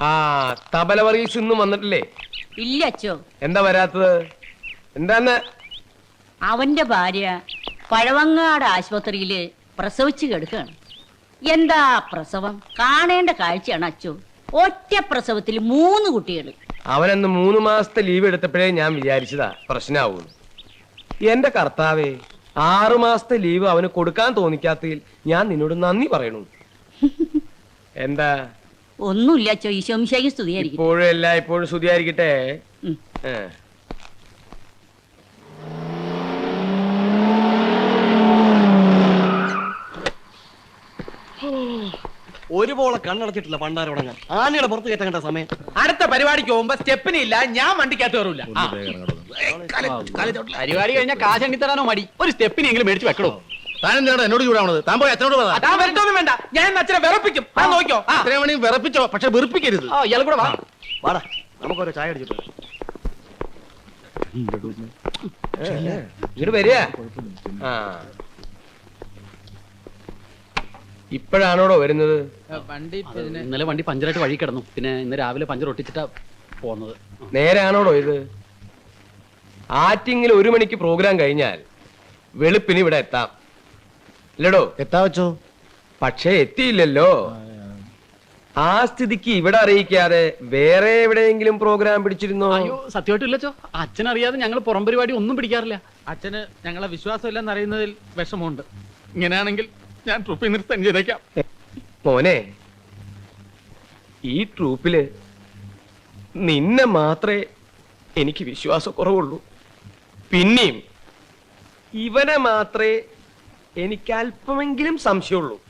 ആ തബല വർഗീസ് ഇന്നും വന്നിട്ടില്ലേ? ഇല്ല അച്ചോ. എന്താ വരാത്തത്? എന്താന്ന്? അവന്റെ ഭാര്യ പഴവങ്ങാട് ആശുപത്രിയിൽ പ്രസവിച്ചു കിടക്കുകയാണ്. എന്താ പ്രസവം? കാണേണ്ട കാഴ്ചയാണ് അച്ചോ. ഒറ്റ പ്രസവത്തിൽ മൂന്ന് കുട്ടികൾ. അവനന്ന് മൂന്ന് മാസത്തെ ലീവ് എടുത്തപ്പോഴേ ഞാൻ വിചാരിച്ചതാ പ്രശ്നമാവും എന്റെ കർത്താവേ ആറു മാസത്തെ ലീവ് അവന് കൊടുക്കാൻ തോന്നിക്കാത്തതിൽ ഞാൻ നിന്നോട് നന്ദി പറയണു. എന്താ? ഒന്നുമില്ല അച്ചോ. ഈശോമിശായി സ്തുതിയായിരിക്കും ഇപ്പോഴും എല്ലാ ഇപ്പോഴും സ്തുതിയായിരിക്കട്ടെ? ഉം. ഏ. ഒരുപോലെ കണ്ണടച്ചിട്ടില്ല പണ്ടാരോടങ്ങാൻ ആനയുടെ പുറത്ത് കയറ്റേണ്ട സമയം. അടുത്ത പരിപാടിക്ക് പോകുമ്പോ സ്റ്റെപ്പിന് ഇല്ല ഞാൻ വണ്ടിക്കകത്ത് കയറൂല. ആ. പരിപാടി കഴിഞ്ഞാൽ കാശ് എണ്ണിത്തരാനോ മടി. ഒരു സ്റ്റെപ്പിനെങ്കിലും മേടിച്ച് വെക്കണോ? താൻ എന്താണ് എന്നോട് ചൂടാവണത്? താൻ പോയി അച്ഛനോട് പറ. താൻ വരട്ടൊന്നും വേണ്ട. ഞാൻ ഇന്ന് അച്ഛനെ വിറപ്പിക്കും. ആ നോക്കിയോ? ആ. ഇത്രയും വേണമെങ്കിൽ വിറപ്പിച്ചോ പക്ഷെ വെറുപ്പിക്കരുത്. ആ ഇയാൾ കൂടെ വാ. വാടാ. നമുക്കൊരു ചായ അടിച്ചിട്ട് വരാം. ഇങ്ങോട്ട് വരിക. ആ. ഇപ്പോഴാണോടോ വരുന്നത്? ഇന്നലെ വണ്ടി പഞ്ചറായിട്ട് വഴി കിടന്നു. പിന്നെ ഇന്ന് രാവിലെ പഞ്ചർ ഒട്ടിച്ചിട്ടാ പോന്നത്. നേരാണോടോ ഇത്? ആറ്റിങ്ങിൽ ഒരു മണിക്ക് പ്രോഗ്രാം കഴിഞ്ഞാൽ വെളുപ്പിന് ഇവിടെ എത്താം. ഇല്ലടോ. എത്താ വെച്ചോ പക്ഷേ എത്തിയില്ലല്ലോ. ആ സ്ഥിതിക്ക് ഇവിടെ അറിയിക്കാതെ വേറെ എവിടെയെങ്കിലും പ്രോഗ്രാം പിടിച്ചിരുന്നോ? അയ്യോ സത്യമായിട്ടും അച്ഛൻ അറിയാതെ ഞങ്ങൾ പുറം പരിപാടി ഒന്നും പിടിക്കാറില്ല. അച്ഛന് ഞങ്ങളെ വിശ്വാസമില്ലെന്ന് അറിയുന്നതിൽ വിഷമമുണ്ട്. ഇങ്ങനെയാണെങ്കിൽ ഞാൻ ട്രൂപ്പിൽ നിർത്തം ചെയ്തേക്കാം. മോനെ ഈ ട്രൂപ്പിൽ നിന്നെ മാത്രമേ എനിക്ക് വിശ്വാസക്കുറവുള്ളൂ. പിന്നെയും ഇവനെ മാത്രമേ എനിക്ക് അല്പമെങ്കിലും സംശയമുള്ളൂ.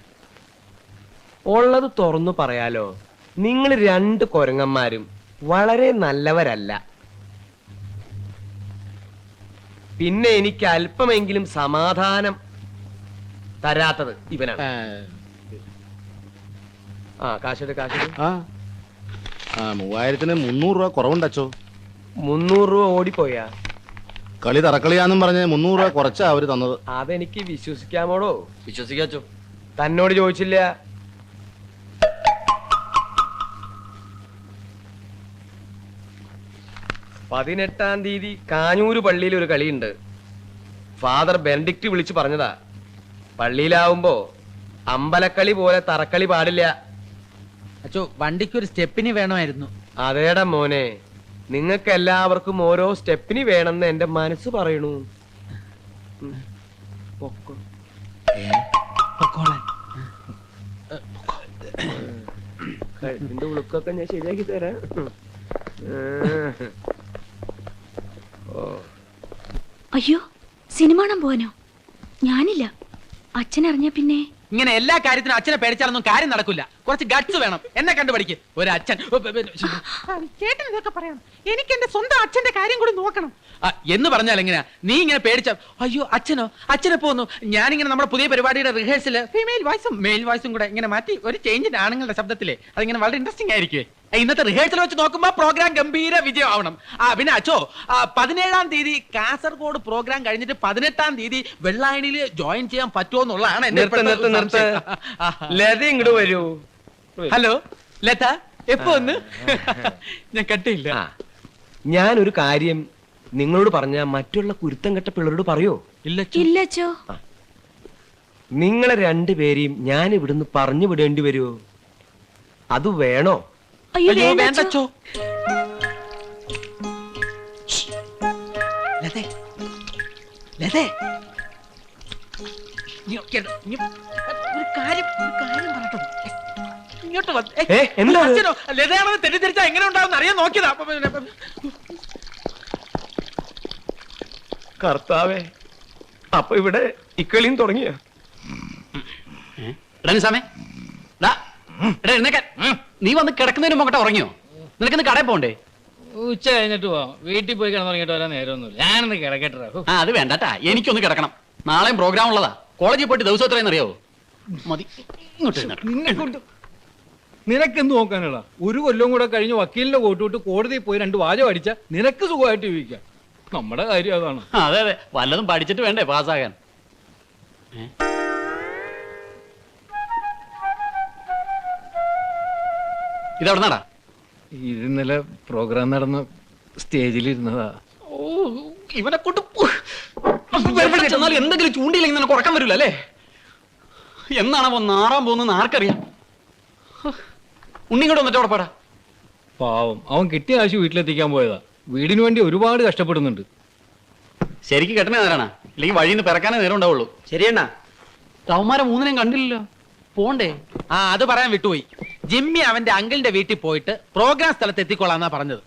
ഉള്ളത് തുറന്നു പറയാലോ. നിങ്ങൾ രണ്ട് കൊരങ്ങന്മാരും വളരെ നല്ലവരല്ല. പിന്നെ എനിക്ക് അല്പമെങ്കിലും സമാധാനം തരാത്തത് ഇവനാണ്. ആ കാശെടു കാശെടു. ആ ആ മൂവായിരത്തിന് മുന്നൂറ് രൂപ കുറവുണ്ടച്ചോ? മുന്നൂറ് രൂപ ഓടിപ്പോയാ? കളി തറക്കളിയാന്നും പറഞ്ഞ് മുന്നൂറ് രൂപ കുറച്ചാ അവർ തന്നത്. അതെനിക്ക് വിശ്വസിക്കാമോടോ? വിശ്വസിക്കാച്ചോ. തന്നോട് ചോദിച്ചില്ല. പതിനെട്ടാം തീയതി കാഞ്ഞൂര് പള്ളിയിൽ ഒരു കളിയുണ്ട്. ഫാദർ ബെനഡിക്റ്റ് വിളിച്ചു പറഞ്ഞതാ. പള്ളിയിലാവുമ്പോ അമ്പലക്കളി പോലെ തറക്കളി പാടില്ല. അച്ചോ വണ്ടിക്ക് ഒരു സ്റ്റെപ്പിന് വേണമായിരുന്നു. അതേടാ മോനെ. നിങ്ങൾക്ക് എല്ലാവർക്കും ഓരോ സ്റ്റെപ്പിന് വേണമെന്ന് എന്റെ മനസ്സ് പറയണു. കഴുത്തിന്റെ ഉളുക്കൊക്കെ ഞാൻ ശരിയാക്കി തരാം. അയ്യോ സിനിമ കാണാൻ പോവാനോ? ഞാനില്ല. അച്ഛൻ അറിഞ്ഞ പിന്നെ? ഇങ്ങനെ എല്ലാ കാര്യത്തിനും അച്ഛനെ പേടിച്ചാലൊന്നും കാര്യം നടക്കില്ല. കുറച്ച് ഗട്സ് വേണം. എന്നെ കണ്ടു പഠിക്ക് ഒരു അച്ഛൻ. ചേട്ടൻ ഇതൊക്കെ പറയാം എനിക്ക് എന്റെ സ്വന്തം അച്ഛന്റെ കാര്യം കൂടി നോക്കണം. ആ, എന്ന് പറഞ്ഞാൽ എങ്ങനെയാ? നീ ഇങ്ങനെ പേടിച്ച അയ്യോ അച്ഛനോ? അച്ഛനെ പോന്നു. ഞാനിങ്ങനെ നമ്മുടെ പുതിയ പരിപാടിയുടെ റിഹേഴ്സൽ ഫീമെയിൽ വോയിസും മെയിൽ വോയിസും കൂടെ ഇങ്ങനെ മാറ്റി ഒരു ചേഞ്ച് ആണുങ്ങളുടെ ശബ്ദത്തിലെ. അതിങ്ങനെ വളരെ ഇൻട്രസ്റ്റിംഗ് ആയിരിക്കും ഇന്നത്തെ റിഹേഴ്സൽ വെച്ച് നോക്കുമ്പോ പ്രോഗ്രാം ഗംഭീര വിജയമാവണം. ആവണം ആ പിന്നെ അച്ഛോ ആ, പതിനേഴാം തീയതി കാസർഗോഡ് പ്രോഗ്രാം കഴിഞ്ഞിട്ട് പതിനെട്ടാം തീയതി വെള്ളായണിയിൽ ജോയിൻ ചെയ്യാൻ പറ്റുമോ എന്നുള്ളതാണ് എന്റെ നിർത്ത് നിർത്ത് ഇപ്പോഴത്തെ നിർത്ത്. ലത ഇങ്ങോട്ട് വരൂ. ഹലോ ലത എപ്പോ ഒന്ന് ഞാൻ കട്ടിയില്ല. ഞാൻ ഞാനൊരു കാര്യം നിങ്ങളോട് പറഞ്ഞ മറ്റുള്ള കുരുത്തം കെട്ട പിള്ളേരോട് പറയോ? ഇല്ല ഇല്ല അച്ചോ നിങ്ങളെ രണ്ടുപേരെയും ഞാൻ ഇവിടുന്ന് പറഞ്ഞു വിടേണ്ടി വരുമോ അത് വേണോ? ലതേ ലതേ. ഒരു കാര്യം ഒരു കാര്യം പറയട്ടെ. ഇങ്ങോട്ട് വന്ന്. ഏയ്, എന്താ അത്? അച്ഛനോ? ലതയാണെന്ന് തെറ്റിദ്ധരിച്ചാ എങ്ങനെ ഉണ്ടാവും അറിയാൻ നോക്കിയതാ. കർത്താവേ അപ്പൊ ഇവിടെ ഇക്കളിയും തുടങ്ങിയ? നീ വന്ന് കിടക്കുന്നതിന് മുമ്പ് ഉറങ്ങിയോ? നിനക്കിന്ന് കടയിൽ പോണ്ടേ? ഉച്ച കഴിഞ്ഞിട്ട് പോവാം. വീട്ടിൽ പോയി കിടന്നുറങ്ങിട്ട് വരാൻ നേരമൊന്നുമില്ല. ഞാനൊന്ന് കിടക്കട്ടെ. ആ അത് വേണ്ടട്ടാ എനിക്കൊന്ന് കിടക്കണം. നാളെയും പ്രോഗ്രാം ഉള്ളതാ. കോളേജിൽ പോയിട്ട് ദിവസം എത്രയെന്ന് അറിയാവോ? മതി. ഇങ്ങോട്ട്. നിന്നെ കൊണ്ട് നിനക്കെന്ത് നോക്കാനുള്ള ഒരു കൊല്ലം കൂടെ കഴിഞ്ഞ് വക്കീലിന്റെ കോട്ട് വിട്ട് കോടതിയിൽ പോയി രണ്ട് വാചകം അടിച്ച നിനക്ക് സുഖമായിട്ട് ജീവിക്കാം. നമ്മുടെ കാര്യം അതാണ്. അതെ അതെ. വല്ലതും പഠിച്ചിട്ട് വേണ്ടേ പാസ്സാകാൻ? ഇതവിടെ നടാ ഇത് ഇന്നലെ പ്രോഗ്രാം നടന്ന സ്റ്റേജിലിരുന്നതാ. ഓ ഇവനെ കൊണ്ട് ചെന്നാൽ എന്തെങ്കിലും ചൂണ്ടിയില്ലെങ്കിൽ നിനക്ക് ഉറക്കം വരില്ല അല്ലേ? എന്നാണ് അവൻ നാറാൻ പോകുന്നത് ആർക്കറിയാം? ഉണ്ണിങ്ങോട്ട് വന്നിട്ട് അവിടെ പാടാ. പാവം. അവൻ കിട്ടിയ കാശ് വീട്ടിലെത്തിക്കാൻ പോയതാ. വീടിന് വേണ്ടി ഒരുപാട് കഷ്ടപ്പെടുന്നുണ്ട്. ശരിക്കും കെട്ടണേ നേരണ. അല്ലെങ്കിൽ വഴിയിൽ നിന്ന് പിറക്കാനേ നേരം ഉണ്ടാവുള്ളൂ. ശരിയണ്ണ. തവന്മാരെ മൂന്നിനെയും കണ്ടില്ലല്ലോ. പോണ്ടേ. ആ അത് പറയാൻ വിട്ടുപോയി. ജിമ്മി അവന്റെ അങ്കിളിന്റെ വീട്ടിൽ പോയിട്ട് പ്രോഗ്രാം സ്ഥലത്ത് എത്തിക്കൊള്ളാന്നാ പറഞ്ഞത്.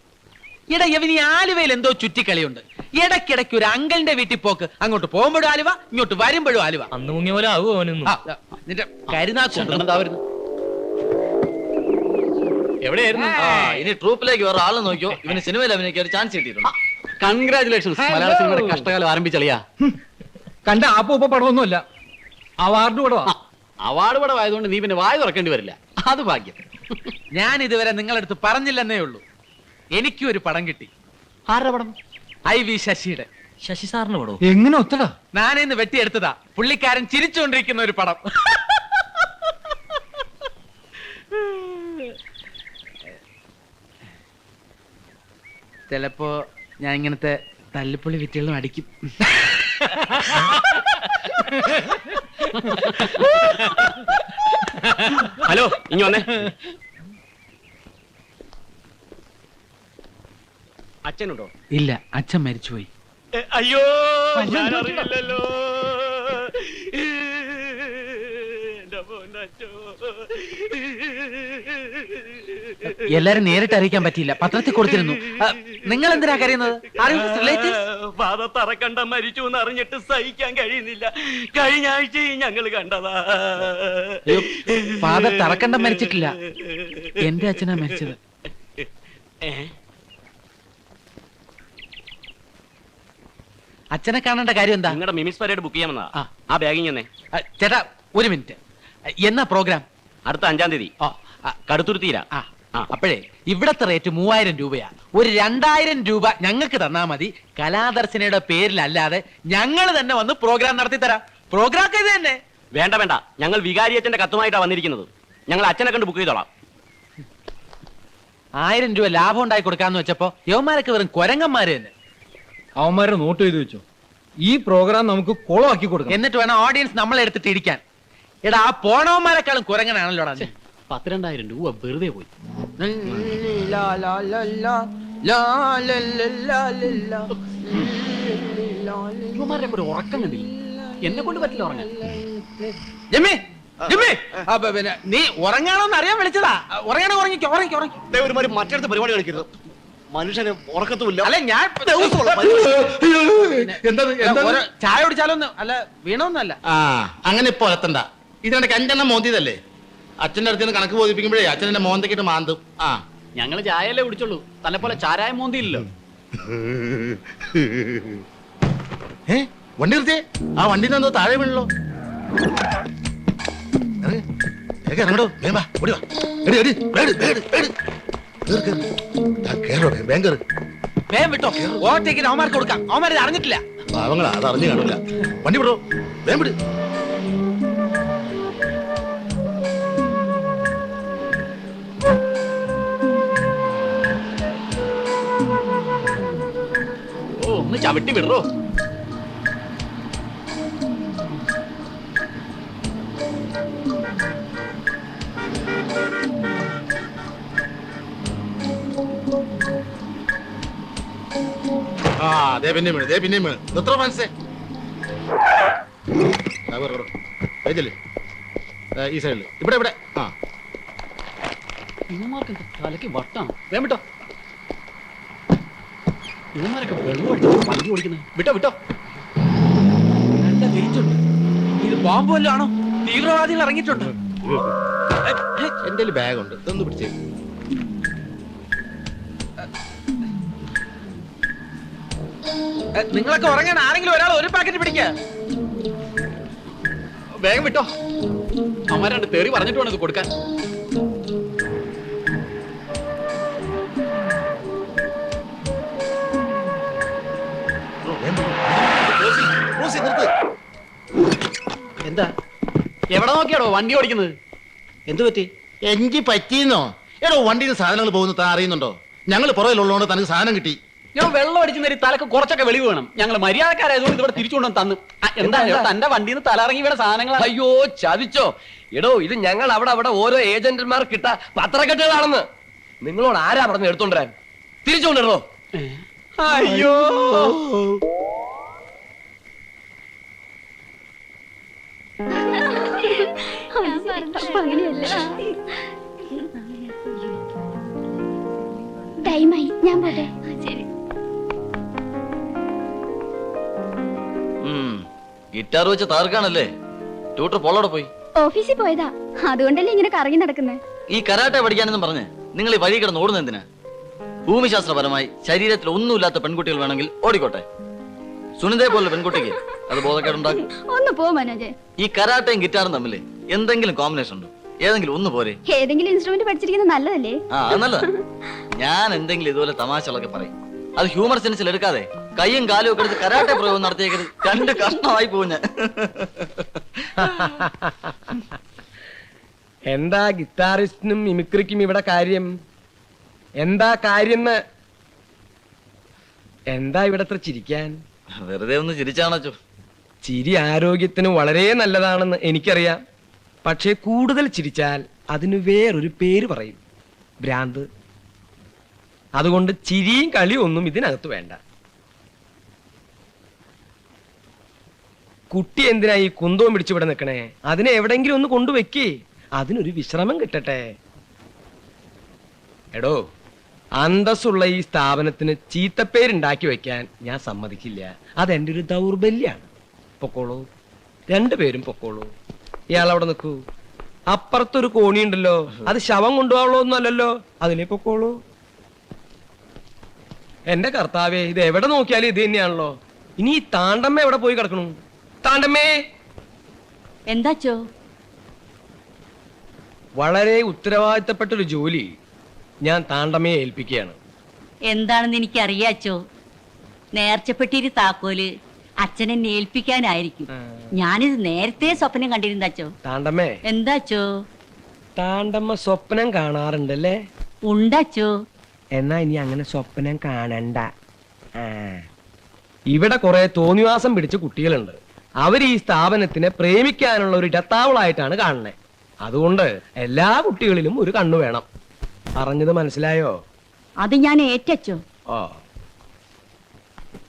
ഇട ഇവന് ഈ ആലുവയിൽ എന്തോ ചുറ്റിക്കളിയുണ്ട്. ഇടയ്ക്കിടയ്ക്ക് ഒരു അങ്കിളിന്റെ വീട്ടിൽ പോക്ക്. അങ്ങോട്ട് പോകുമ്പോഴും ആലുവ ഇങ്ങോട്ട് വരുമ്പോഴും ആലുവ. അന്ന് മുങ്ങിയ പോലെ ആവുമോ അവനൊന്നും? ആ, നിന്റെ കരുനാക്കുണ്ട് എവിടെയായിരുന്നു? ഇനി ട്രൂപ്പിലേക്ക് വേറെ ആളെ നോക്കിയോ. ഇവന് സിനിമയിൽ അഭിനയിക്കാൻ ഒരു ചാൻസ് കിട്ടിയിട്ടുണ്ട്. കൺഗ്രാചുലേഷൻസ് മലയാള സിനിമയുടെ കഷ്ടകാലം ആരംഭിച്ചളിയാ. കണ്ട ആപ്പ് ഉപ്പ പടമൊന്നുമല്ല. അവാർഡ് പടവാ. അവാർഡ് പടം ആയതുകൊണ്ട് നീ പിന്നെ വായ തുറക്കേണ്ടി വരില്ല. അത് ഭാഗ്യം. ഞാൻ ഇതുവരെ നിങ്ങളടുത്ത് പറഞ്ഞില്ലെന്നേ ഉള്ളൂ. എനിക്കും ഒരു പടം കിട്ടി. ആരുടെ പടം? ഐ വി ശശിയുടെ. ശശി സാറിന് പടം എങ്ങനെ ഒത്തടാ? ഞാനിന്ന് വെട്ടിയെടുത്തതാ. പുള്ളിക്കാരൻ ചിരിച്ചുകൊണ്ടിരിക്കുന്ന ഒരു പടം. ചിലപ്പോ ഞാൻ ഇങ്ങനത്തെ തല്ലിപ്പൊളി വിറ്റുകളും അടിക്കും. ഹലോ ഇനി വന്നേ. അച്ഛനുണ്ടോ? ഇല്ല അച്ഛൻ മരിച്ചുപോയി. അയ്യോ ഞാൻ അറിയില്ലല്ലോ എന്റെ പൊന്നച്ചോ. എല്ലാരും നേരിട്ട് അറിയിക്കാൻ പറ്റിയില്ല. പത്രത്തിൽ കൊടുത്തിരുന്നു. നിങ്ങൾ എന്തിനാ കരയുന്നത്? ഫാദർ തറക്കണ്ട മരിച്ചു എന്ന് അറിഞ്ഞിട്ട് സഹിക്കാൻ കഴിയുന്നില്ല. കഴിഞ്ഞ ആഴ്ചയും ഞങ്ങൾ കണ്ടതാ. ഫാദർ തറക്കണ്ട മരിച്ചിട്ടില്ല. എന്റെ അച്ഛനാ മരിച്ചത്? അച്ഛനെ കാണേണ്ട കാര്യം എന്താ? നിങ്ങളുടെ മിമിസ് പരേഡ് ബുക്ക് ചെയ്യാമെന്നാ. ആ. ആ ബാഗിങ് തന്നെ. ചേട്ടാ ഒരു മിനിറ്റ്. എന്നാ പ്രോഗ്രാം? അടുത്ത അഞ്ചാം തീയതി. ഓ ആ, അപ്പോഴേ ഇവിടത്തെ റേറ്റ് മൂവായിരം രൂപയാ. ഒരു രണ്ടായിരം രൂപ ഞങ്ങൾക്ക് തന്നാ മതി. കലാദർശനയുടെ പേരിലല്ലാതെ ഞങ്ങൾ തന്നെ വന്ന് പ്രോഗ്രാം നടത്തി തരാം പ്രോഗ്രാം ഇത് തന്നെ. വേണ്ട വേണ്ട. ഞങ്ങൾ വികാരി അച്ഛന്റെ കത്തുമായിട്ടാ വന്നിരിക്കുന്നത്. ഞങ്ങൾ അച്ഛനെ കണ്ട് ബുക്ക് ചെയ്തോളാം. ആയിരം രൂപ ലാഭം ഉണ്ടായി കൊടുക്കാന്ന് വെച്ചപ്പോ യവന്മാരൊക്കെ വെറും കൊരങ്ങന്മാര് തന്നെ. അവന്മാരെ നോട്ട് ചെയ്തു വെച്ചു. ഈ പ്രോഗ്രാം നമുക്ക് കൊളമാക്കി കൊടുക്കണം. എന്നിട്ട് വേണം ഓഡിയൻസ് നമ്മളെടുത്തിട്ട് ഇരിക്കാൻ. എടാ ആ പോണവന്മാരെക്കാളും കുരങ്ങനാണല്ലോടാ നീ. പത്തിരണ്ടായിരം രൂപ വെറുതെ പോയി ഇവന്മാരുടെ ഉറക്കം കണ്ടില്ല എന്നെ കൊണ്ട് പറ്റില്ല ഉറങ്ങാൻ ജിമ്മി ജിമ്മി പിന്നെ നീ ഉറങ്ങാണോന്ന് അറിയാൻ വിളിച്ചതാ ഉറങ്ങണോ ഉറങ്ങിക്കോ ഉറങ്ങിക്കോ ഉറങ്ങി ഒരുമാതിരി മറ്റടുത്ത പരിപാടി കളിക്കരുത് മനുഷ്യന് ഉറക്കത്തുമില്ല അല്ല ഞാൻ എന്താ ചായ കുടിച്ചാലൊന്നും അല്ല വീണൊന്നല്ല ആ അങ്ങനെ ഇപ്പൊ എത്തണ്ട ഇതിനിടയ്ക്ക് അഞ്ചെണ്ണം മോന്തിയതല്ലേ? അച്ഛന്റെ അടുത്ത് നിന്ന് കണക്ക് ബോധിപ്പിക്കുമ്പോഴേ അച്ഛൻ എന്റെ മോന്തക്കിട്ട് മാന്തും. ആ. ഞങ്ങൾ ചായയല്ലേ കുടിച്ചുള്ളൂ തന്നെ പോലെ ചാരായ മോന്തിയില്ലല്ലോ. ഏ? വണ്ടി നിർത്തിയേ? ആ വണ്ടി എന്തോ താഴെ വീണല്ലോ. ഇറങ്ങടോ. വേഗം വാ ഓടി വാ. എടി എടി വേട് വേട് വേട് കേറ് കേറ്. ആ, കേറോ വേഗം, വേഗം കേറ്. വേഗം വിട്ടോ. ഓവർടേക്കിന് അവന്മാർക്ക് കൊടുക്കാം. അവന്മാർ അറിഞ്ഞിട്ടില്ല. പാവങ്ങളാ അത് അറിഞ്ഞു കാണില്ല വണ്ടി വിടോ. വേം വിട്. ഒന്ന് ചവിട്ടി വിടറോ. ആ ദേ പിന്നെ വീണ് ദേ പിന്നെ വീണ്. നിർത്തോ മനസ്സേ ഈ സൈഡിൽ ഇവിടെ ഇവിടെ. ആ. ഇവന്മാർക്ക് തലയ്ക്ക് വട്ടാണ്. വേണ്ടോ ഇവന്മാരൊക്കെ വെള്ളം അടിച്ചിട്ട് വണ്ടി ഓടിക്കുന്നത് വിട്ടോ വിട്ടോ. നല്ല വെയിറ്റ് ഉണ്ട്. ഇത് ബോംബ് വല്ലതും ആണോ? തീവ്രവാദികൾ ഇറങ്ങിയിട്ടുണ്ട്. എന്റെ ബാഗുണ്ട് ഇതൊന്ന് പിടിച്ചേ. നിങ്ങളൊക്കെ ഉറങ്ങാൻ ആരെങ്കിലും ഒരാൾ ഒരു പാക്കറ്റ് പിടിക്ക. വേഗം വിട്ടോ. അവന്മാരാണ്ട് തെറി പറഞ്ഞിട്ട് വേണം ഇത് കൊടുക്കാൻ. എവിടെ നോക്കിയാടോ വണ്ടി ഓടിക്കുന്നത്? എന്തു പറ്റി? എനിക്ക് പറ്റിയെന്നോ? എടോ വണ്ടിയിൽ സാധനങ്ങൾ പോകുന്ന താൻ അറിയുന്നുണ്ടോ? ഞങ്ങൾ പുറകിലുള്ളതുകൊണ്ട് തനിക്ക് സാധനം കിട്ടി. ഞാൻ വെള്ളം അടിച്ചു നേരി തലക്ക് കുറച്ചൊക്കെ വെളിവ് വേണം. ഞങ്ങൾ മര്യാദക്കാരായതുകൊണ്ട് ഇവിടെ തിരിച്ചുകൊണ്ടു തന്നു. ആ, എന്താ തന്റെ വണ്ടിയിൽ നിന്ന് തലറങ്ങി ഇവിടെ സാധനങ്ങൾ അയ്യോ ചതിച്ചോ. എടോ ഇത് ഞങ്ങൾ അവിടെ അവിടെ ഓരോ ഏജന്റന്മാർ കിട്ട പത്രക്കെട്ടുകളാണെന്ന്. നിങ്ങളോട് ആരാ പറഞ്ഞ് എടുത്തോണ്ടിരാൻ തിരിച്ചുകൊണ്ടിരുന്നോ അയ്യോ. ടൈമായി ഞാൻ പോട്ടെ. ഗിറ്റാർ വെച്ച് താർക്കാണല്ലേ? ട്യൂട്ടർ പോളോടെ പോയി. ഓഫീസിൽ പോയതാ. അതുകൊണ്ടല്ലേ ഇങ്ങനെ കറങ്ങി നടക്കുന്നത് ഈ കരാട്ടെ പഠിക്കാനെന്നും പറഞ്ഞ് നിങ്ങൾ ഈ വഴി കിടന്ന് ഓടുന്ന എന്തിനാ? ഭൂമിശാസ്ത്രപരമായി ശരീരത്തിൽ ഒന്നുമില്ലാത്ത പെൺകുട്ടികൾ വേണമെങ്കിൽ ഓടിക്കോട്ടെ. സുനിതയെ പോലെ പെൺകുട്ടിക്ക് അത് ബോധക്കേടുണ്ടാക്കും. ഒന്ന് പോ മനോജ്. ഈ കരാട്ടയും ഗിറ്റാറും തമ്മിൽ എന്തെങ്കിലും കോമ്പിനേഷൻ ഉണ്ടോ? ഏതെങ്കിലും ഒന്ന് പോരെ. ഏതെങ്കിലും ഇൻസ്ട്രുമെന്റ് പഠിച്ചിരിക്കുന്നത് നല്ലതല്ലേ? ആ അത് നല്ലതാ. ഞാൻ എന്തെങ്കിലും ഇതുപോലെ തമാശകളൊക്കെ പറയും. അത് ഹ്യൂമർ സെൻസിൽ എടുക്കാതെ കൈയും കാലും ഒക്കെ എടുത്ത് കരാട്ടെ പ്രയോഗം നടത്തിയേക്കരുത്. രണ്ട് കഷ്ടമായി പോകും ഞാൻ എന്താ ഗിറ്റാറിസ്റ്റിനും മിമിക്രിക്കും ഇവിടെ കാര്യം? എന്താ കാര്യം എന്താ ഇവിടെ അത്ര ചിരിക്കാൻ? വെറുതെ ഒന്ന് ചിരിച്ചാണോ ചിരി ആരോഗ്യത്തിന് വളരെ നല്ലതാണെന്ന് എനിക്കറിയാം. പക്ഷേ കൂടുതൽ ചിരിച്ചാൽ അതിന് വേറൊരു പേര് പറയും. ഭ്രാന്ത്. അതുകൊണ്ട് ചിരിയും കളിയും ഒന്നും ഇതിനകത്ത് വേണ്ട. കുട്ടി എന്തിനാ ഈ കുന്തവും പിടിച്ചിവിടെ നിൽക്കണേ? അതിനെ എവിടെങ്കിലും ഒന്ന് കൊണ്ടുവെക്കേ. അതിനൊരു വിശ്രമം കിട്ടട്ടെ. എടോ അന്തസ്സുള്ള ഈ സ്ഥാപനത്തിന് ചീത്തപ്പേരുണ്ടാക്കി വെക്കാൻ ഞാൻ സമ്മതിക്കില്ല. അതെന്റെ ഒരു ദൗർബല്യാണ്. പൊക്കോളൂ. രണ്ടുപേരും പൊക്കോളൂ. ഇയാൾ അവിടെ നിൽക്കൂ. അപ്പുറത്തൊരു കോണിയുണ്ടല്ലോ അത് ശവം കൊണ്ടുപോകാനുള്ള ഒന്നും അല്ലല്ലോ. അതിലേ പൊക്കോളൂ. എന്റെ കർത്താവേ ഇത് എവിടെ നോക്കിയാലും ഇത് തന്നെയാണല്ലോ. ഇനി ഈ താണ്ടമ്മ എവിടെ പോയി കിടക്കണു? താണ്ടമ്മേ! എന്താച്ചോ വളരെ ഉത്തരവാദിത്തപ്പെട്ട ഒരു ജോലി ഞാൻ താണ്ടമ്മയെ ഏൽപ്പിക്കുകയാണ്. എന്താണെന്ന് എനിക്ക് അറിയാച്ചോ നേർച്ചപ്പെട്ടിരി താക്കോൽ. അച്ഛനെ ഏൽപ്പിക്കാനായിരിക്കും. ഞാനിത് നേരത്തെ സ്വപ്നം കണ്ടിരുന്നാച്ചോ താണ്ടമ്മേ. എന്താച്ചോ താണ്ടമ്മ സ്വപ്നം കാണാറുണ്ടല്ലേ? ഉണ്ടാച്ചോ എന്നാ ഇനി അങ്ങനെ സ്വപ്നം കാണണ്ട. ഇവിടെ കുറെ തോന്നിവാസം പിടിച്ച കുട്ടികളുണ്ട്. അവർ ഈ സ്ഥാപനത്തിനെ പ്രേമിക്കാനുള്ള ഒരു ഇടത്താവളായിട്ടാണ് കാണുന്നത് അതുകൊണ്ട് എല്ലാ കുട്ടികളിലും ഒരു കണ്ണു വേണം. പറഞ്ഞത് മനസ്സിലായോ? അത് ഞാൻ ഏറ്റച്ചോ ഓ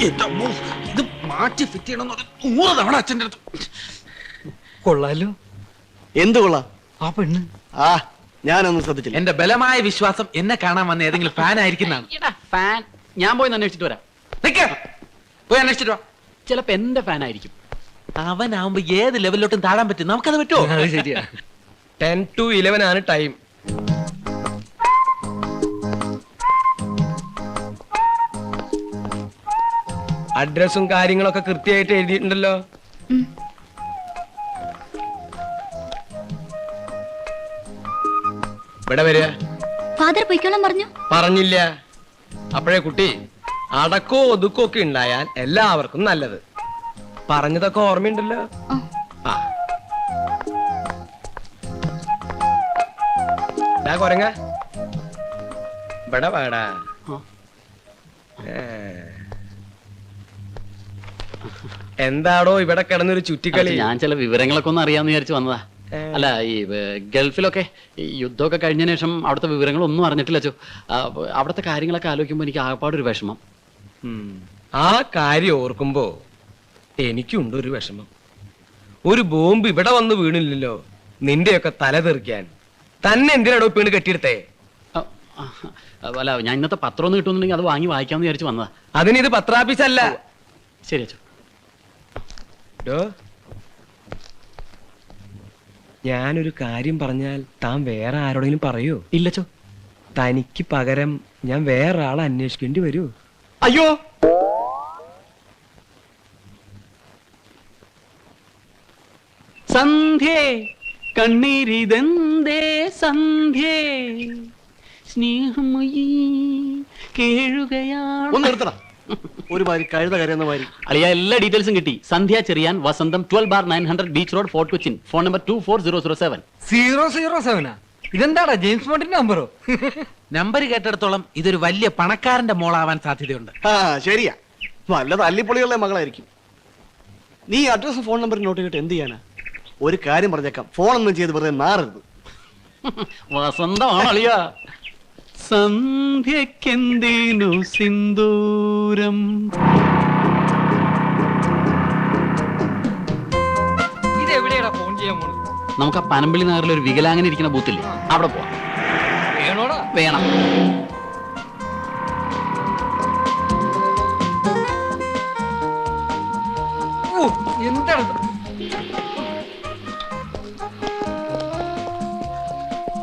എന്റെ അമ്മോ, ഇത് മാറ്റി ഫിറ്റ് ചെയ്യണമെന്ന് പറഞ്ഞ് നൂറ് തവണ അച്ഛന്റെ അടുത്ത്. കൊള്ളാലോ. എന്ത് കൊള്ളാം? ആ പെണ്ണ്. ആ ഞാനൊന്നും ശ്രദ്ധിച്ചില്ല. എന്റെ ബലമായ വിശ്വാസം എന്നെ കാണാൻ വന്ന ഏതെങ്കിലും ഫാൻ ആയിരിക്കുന്നതാണ്. ഫാൻ ഞാൻ പോയി അന്വേഷിച്ചിട്ട് വരാം. നിക്ക്. പോയി അന്വേഷിച്ചിട്ട് വാ. ചിലപ്പോ എന്റെ ഫാൻ ആയിരിക്കും. അവനാവുമ്പോ ഏത് ലെവലിലോട്ടും താഴാൻ പറ്റും. നമുക്കത് പറ്റുമോ? അത് ശരിയാ. ടെൻ ടു ഇലവൻ ആണ് ടൈം. അഡ്രസ്സും കാര്യങ്ങളൊക്കെ കൃത്യമായിട്ട് എഴുതിയിട്ടുണ്ടല്ലോ. ഇവിടെ വരിക. ഫാദർ പൊയ്ക്കോളാൻ പറഞ്ഞു. പറഞ്ഞില്ല. അപ്പോഴേ കുട്ടി അടക്കോ ഒതുക്കോ ഒക്കെ ഉണ്ടായാൽ എല്ലാവർക്കും നല്ലത്. പറഞ്ഞതൊക്കെ ഓർമ്മയുണ്ടല്ലോ? ആ. കൊരങ്ങ. ഇവിടെ വേടാ. എന്താടോ ഇവിടെ കിടന്നൊരു ചുറ്റിക്കളി? ഞാൻ ചില വിവരങ്ങളൊക്കെ ഒന്ന് അറിയാന്ന് വിചാരിച്ചു വന്നതാ. അല്ല ഈ ഗൾഫിലൊക്കെ ഈ യുദ്ധമൊക്കെ കഴിഞ്ഞ ശേഷം അവിടുത്തെ വിവരങ്ങളൊന്നും അറിഞ്ഞിട്ടില്ല ചോ ആ, അവിടുത്തെ കാര്യങ്ങളൊക്കെ ആലോചിക്കുമ്പോൾ എനിക്ക് ആകപ്പാടൊരു വിഷമം. ആ കാര്യം ഓർക്കുമ്പോ എനിക്കുണ്ട് ഒരു വിഷമം. ഒരു ബോംബ് ഇവിടെ വന്ന് വീണില്ലല്ലോ നിന്റെയൊക്കെ തല തെറിക്കാൻ. തന്നെ എന്തിനാടോ പീണ് കെട്ടിയെടുത്തേ? അല്ല ഞാൻ ഇന്നത്തെ പത്രം ഒന്ന് കിട്ടുന്നുണ്ടെങ്കിൽ അത് വാങ്ങി വായിക്കാമെന്ന് വിചാരിച്ച് വന്നതാ. അതിനിത് പത്രാഫീസല്ല. ശരി അച്ഛോ. ഞാനൊരു കാര്യം പറഞ്ഞാൽ താൻ വേറെ ആരോടെങ്കിലും പറയോ? ഇല്ലച്ചോ. തനിക്ക് പകരം ഞാൻ വേറെ ആളെ അന്വേഷിക്കേണ്ടി വരൂ. അയ്യോ. സന്ധ്യേ കണ്ണീരിതെന്തേ സന്ധ്യേ? സ്നേഹമയി കേഴുകയാണ് ഒന്ന് നിർത്തടാ ഒരു മാതിരി കഴുത കരയുന്ന മാതിരി അളിയ എല്ലാ ഡീറ്റെയിൽസും കിട്ടി. Sandhya Cherian Vasantham twelve bar nine hundred beach road fort Cochin. Phone number two four zero zero seven zero zero സെവനാ ഇതെന്താടാ ജെയിംസ് ബോണ്ടിന്റെ നമ്പറോ? നമ്പർ കേട്ടിടത്തോളം ഇതൊരു വലിയ പണക്കാരന്റെ മോളാവാൻ സാധ്യതയുണ്ട്. ആ ശരിയാ. നല്ല തല്ലിപ്പൊളിയുള്ള മകളായിരിക്കും. നീ അഡ്രസ് ഫോൺ നമ്പർ നോട്ട് ചെയ്തിട്ട് എന്ത് ചെയ്യാനാ? ഒരു കാര്യം പറഞ്ഞേക്കാം. ഒന്നും ചെയ്ത് വെറുതെ മാറരുത്. വസന്തമാണ് അളിയ സന്ധ്യക്കെന്തേനു സിന്ദൂരം? നമുക്ക് ആ പനമ്പിളി നഗറിൽ ഒരു വികലാങ്ങനെ ഇരിക്കുന്ന ബൂത്തില്ലേ? അവിടെ പോവാം. വേണോടാ? വേണം. എന്താണ്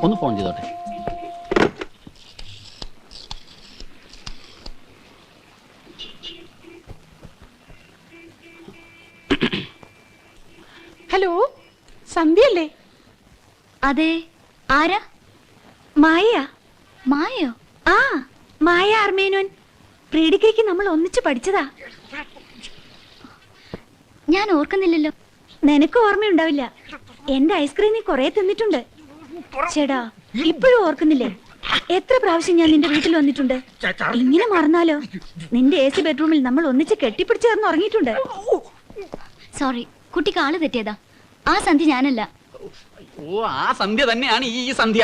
ഒന്ന് ഫോൺ ചെയ്തോട്ടെ. ഹലോ? സന്ധ്യല്ലേ അതെ ആരാ? മായ. മായോ? ആ മായ അർമേനോൻ പ്രീഡിക്കയ്ക്ക് നമ്മൾ ഒന്നിച്ച് പഠിച്ചതാ. ഞാൻ ഓർക്കുന്നില്ലല്ലോ. നിനക്ക് ഓർമ്മയുണ്ടാവില്ല. എന്റെ ഐസ്ക്രീം നീ കൊറേ തിന്നിട്ടുണ്ട്. ചേടാ ഇപ്പോഴും ഓർക്കുന്നില്ലേ? എത്ര പ്രാവശ്യം ഞാൻ നിന്റെ വീട്ടിൽ വന്നിട്ടുണ്ട്? ഇങ്ങനെ മറന്നാലോ? നിന്റെ എ സി ബെഡ്റൂമിൽ നമ്മൾ ഒന്നിച്ച് കെട്ടിപ്പിടിച്ച് ചേർന്ന് ഉറങ്ങിയിട്ടുണ്ട് സോറി കുട്ടിക്ക് ആൾ തെറ്റിയതാ. ആ സന്ധ്യ ഞാനല്ല. ഓ ആ സന്ധ്യ തന്നെയാണ് ഈ ഈ സന്ധ്യ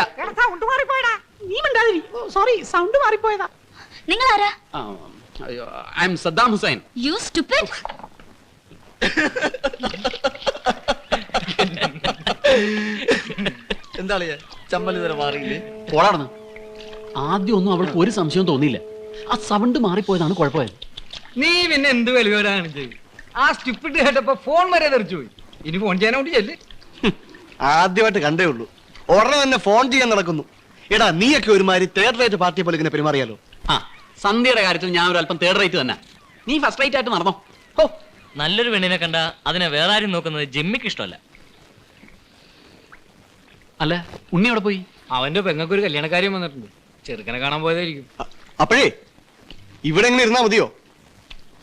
നീ മിണ്ടാതിരി. സോറി സൗണ്ട് മാറിപ്പോയതാ. നിങ്ങൾ ആരാ I am Saddam Hussein you stupid എന്താ ചമ്മൽ ഇതുവരെ മാറിയില്ലേ? പോടാർന്ന് ആദ്യം ഒന്നും അവൾക്ക് ഒരു സംശയം തോന്നിയില്ല. ആ സൗണ്ട് മാറിപ്പോയതാണ് കുഴപ്പമായത്. നീ പിന്നെ എന്ത് വലിയവരാണ് ആ സ്റ്റുപ്പിഡ് കേട്ടപ്പോ ഫോൺ വരെ തെറിച്ചു പോയി. ഇനി ഫോൺ ചെയ്യാനോട്ട് ചെല്ല് ആദ്യമായിട്ട് കണ്ടേ ഉള്ളൂ. ഉടനെ തന്നെ ഫോൺ ചെയ്യാൻ നടക്കുന്നു. എടാ നീയൊക്കെ ഒരുമാതിരി തേർഡ് റേറ്റ് പാർട്ടി പോലെ ഇങ്ങനെ പെരുമാറിയാലോ? ആ സന്ധ്യയുടെ കാര്യത്തിൽ ഞാൻ ഒരു അല്പം തേർഡ് റേറ്റ് തന്നെ. നീ ഫസ്റ്റ് റേറ്റ് ആയിട്ട് നടന്നോ. ഓ നല്ലൊരു പെണ്ണിനെ കണ്ട അതിനെ വേറെ ആരും നോക്കുന്നത് ജിമ്മിക്ക് ഇഷ്ടമല്ല. അല്ല ഉണ്ണി അവിടെ പോയി? അവന്റെ പെങ്ങൾക്ക് ഒരു കല്യാണക്കാര്യം വന്നിട്ടുണ്ട്. ചെറുക്കനെ കാണാൻ പോയതായിരിക്കും. അ- അപ്പോഴേ ഇവിടെ എങ്ങനെ ഇരുന്നാ മതിയോ?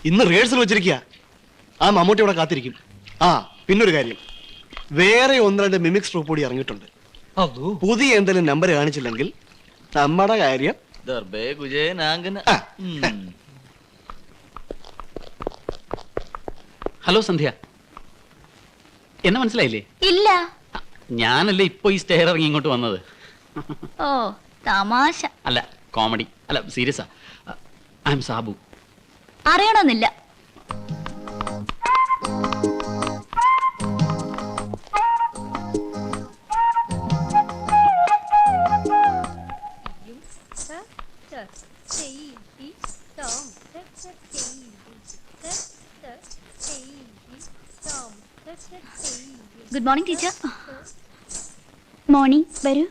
ഇന്ന് റിഹേഴ്സൽ വെച്ചിരിക്കുക ആ മമ്മൂട്ടി ഇവിടെ കാത്തിരിക്കും. ആ പിന്നൊരു കാര്യം. വേറെ ഒന്ന് രണ്ട് മിമിക്സ് ട്രൂപ്പ് കൂടി ഇറങ്ങിയിട്ടുണ്ട്. അതോ? പുതിയ എന്തെങ്കിലും നമ്പർ കാണിച്ചില്ലെങ്കിൽ നമ്മുടെ കാര്യം ആ. ഹലോ സന്ധ്യ. എന്നെ മനസ്സിലായില്ലേ? ഇല്ല. ഞാനല്ലേ ഇപ്പൊ ഈ സ്റ്റെയർ ഇറങ്ങി ഇങ്ങോട്ട് വന്നത്? ഓ തമാശ. അല്ല കോമഡി അല്ല സീരിയസാ ഐ എം സാബു. അറിയണമെന്നില്ല. ഗുഡ് മോർണിംഗ് ടീച്ചർ മോർണിംഗ് വരൂ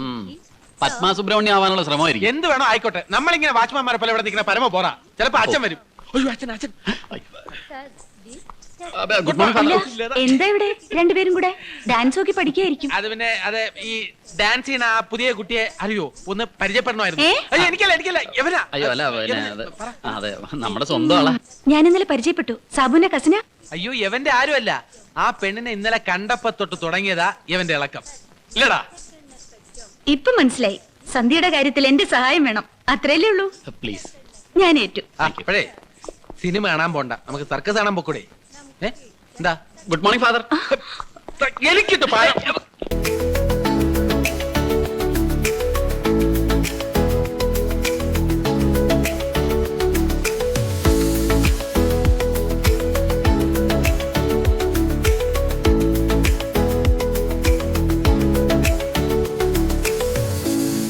ഉം. പത്മ സുബ്രഹ്മണ്യം ആവാനുള്ള ശ്രമമായിരിക്കും. എന്ത് വേണോ ആയിക്കോട്ടെ. നമ്മളിങ്ങനെ വാച്ച്മാൻമാരെ പോലെ ഇവിടെ നിൽക്കുന്ന പരമ പോറാ. ചിലപ്പോ അച്ഛൻ വരും. അയ്യോ അച്ഛൻ അച്ഛൻ. ഗുഡ് മോർണിംഗ് അല്ല എന്താ ഇവിടെ? രണ്ടുപേരും കൂടെ ഡാൻസ് നോക്കി പഠിക്കായിരിക്കും. അത് പിന്നെ അത് ഈ ഡാൻസ് ചെയ്യുന്ന ആ പുതിയ കുട്ടിയെ അറിയോ? ഒന്ന് പരിചയപ്പെടണമായിരുന്നു. ഏ? അയ്യോ എനിക്കല്ല എനിക്കല്ല. എവനാ അയ്യോ അല്ല പിന്നെ എവനാ? അത് പറ. ആ, അതെ നമ്മുടെ സ്വന്തം ആളാ. ഞാൻ ഇന്നലെ പരിചയപ്പെട്ടു. സാബുവിന്റെ കസിന അയ്യോ എവന്റെ ആരുമല്ല. ആ പെണ്ണിനെ ഇന്നലെ കണ്ടപ്പോ തൊട്ട് തുടങ്ങിയതാ ഇവന്റെ ഇളക്കം. ഇല്ലടാ. ഇപ്പൊ മനസ്സിലായി. സന്ധ്യയുടെ കാര്യത്തിൽ എന്റെ സഹായം വേണം. അത്രയല്ലേ ഉള്ളൂ? പ്ലീസ്. ഞാൻ ഏറ്റു. അപ്പോഴേ. സിനിമ കാണാൻ പോണ്ട. നമുക്ക് സർക്കസ് കാണാൻ പോക്കൂടെ. എന്താ? Good morning father. എനിക്കിട്ട് പായം